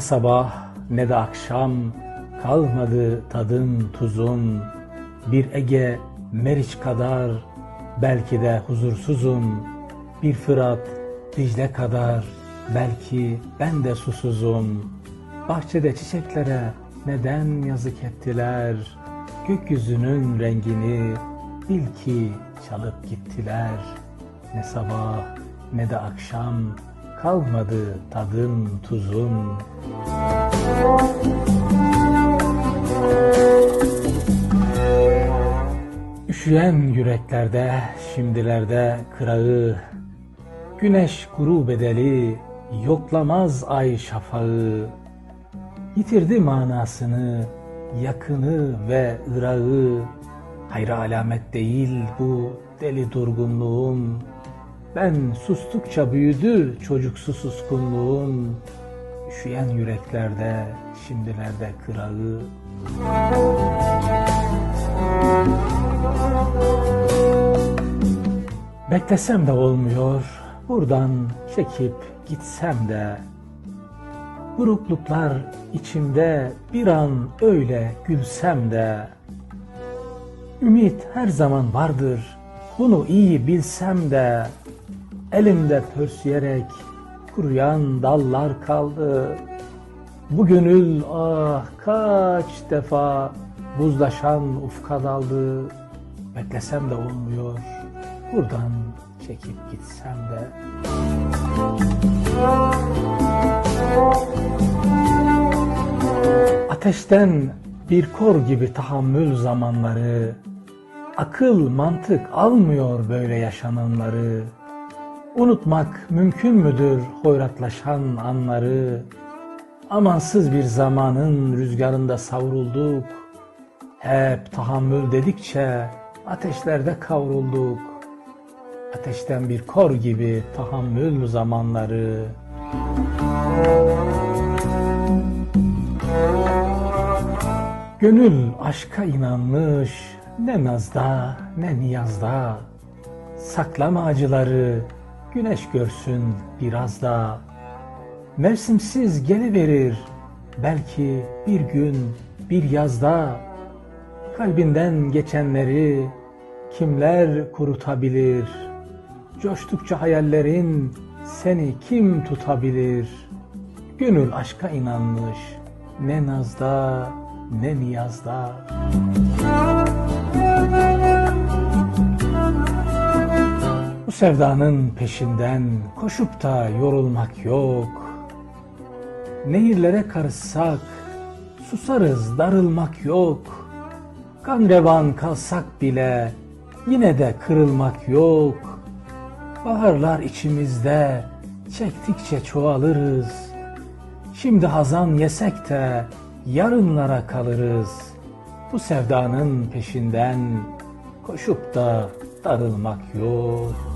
sabah ne de akşam kalmadı tadın tuzun. Bir Ege Meriç kadar belki de huzursuzum. Bir Fırat Dicle kadar belki ben de susuzum. Bahçede çiçeklere neden yazık ettiler? Gökyüzünün rengini bil ki çalıp gittiler. Ne sabah ne de akşam kalmadı tadın tuzun. Üşüyen yüreklerde şimdilerde kırağı, Güneş guru bedeli yoklamaz ay şafağı. Yitirdi manasını, yakını ve ırağı. Hayra alamet değil bu deli durgunluğum. Ben sustukça büyüdü çocuksu suskunluğum. Üşüyen yüreklerde şimdilerde kırağı. Beklesem de olmuyor, buradan çekip gitsem de. Burukluklar içimde bir an öyle gülsem de. Ümit her zaman vardır, bunu iyi bilsem de. Elimde pörsüyerek kuruyan dallar kaldı. Bu gönül ah kaç defa buzlaşan ufka daldı. Beklesem de olmuyor, buradan çekip gitsem de. Ateşten bir kor gibi tahammül zamanları, akıl mantık almıyor böyle yaşananları. Unutmak mümkün müdür hoyratlaşan anları? Amansız bir zamanın rüzgarında savrulduk. Hep tahammül dedikçe ateşlerde kavrulduk. Ateşten bir kor gibi tahammül zamanları. Gönül aşka inanmış ne nazda ne niyazda. Saklama acıları güneş görsün biraz da. Mevsimsiz geliverir belki bir gün bir yazda. Kalbinden geçenleri kimler kurutabilir? Coştukça hayallerin seni kim tutabilir? Gönül aşka inanmış ne nazda ne niyazda. Bu sevdanın peşinden koşup da yorulmak yok. Nehirlere karışsak susarız darılmak yok. Kan revan kalsak bile yine de kırılmak yok. Baharlar içimizde çektikçe çoğalırız. Şimdi hazan yesek de yarınlara kalırız. Bu sevdanın peşinden koşup da darılmak yok.